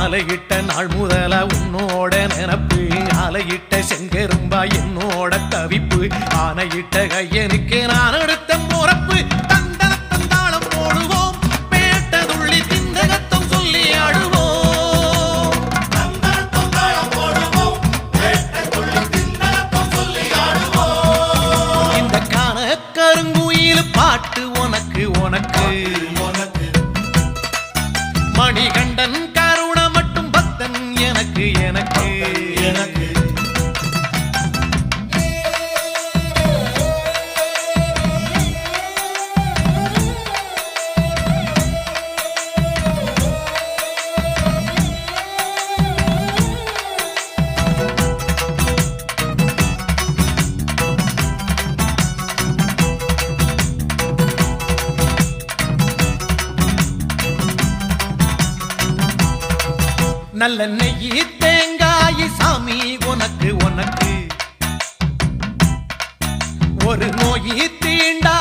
மாலையிட்ட நாள் முதல உன்னோட நினப்பு ஆலையிட்ட செங்கரும்பா என்னோட தவிப்பு ஆனையிட்ட கையனுக்கு நான் எடுத்த முறப்பு. தந்தன தந்தாளம் போடுவோம் பேட்டதுள்ளி திந்தகத்தம் சொல்லி ஆடுவோம். இந்த காண கருங்குயில் பாட்டு உனக்கு உனக்கு. மணிகண்டன் நல்ல நெய் தேங்காய் சாமி உனக்கு உனக்கு. ஒரு நோயி தீண்டா